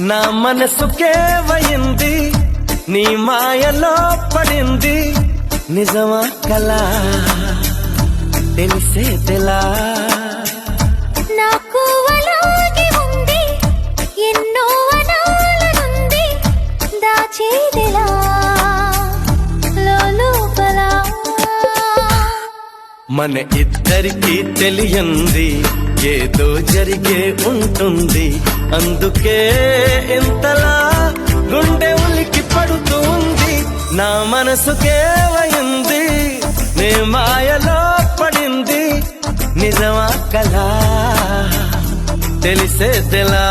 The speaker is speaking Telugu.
నా మనసుకేవయింది నీ మాయలో పడింది. నిజమా కలా? తెలిసే తెలా? నాకు అలాగే ఉంది ఎన్నో అనాలనుంది దాచేదిలా లోపల మన ఇద్దరికి తెలియంది ఏదో జరిగే ఉంటుంది. అందుకే ఇంతలా గుండె ఉలికి పడుతుంది నా మనసుకేవయింది నే మాయలో పడింది. నిజమా కలా? తెలిసే తెలా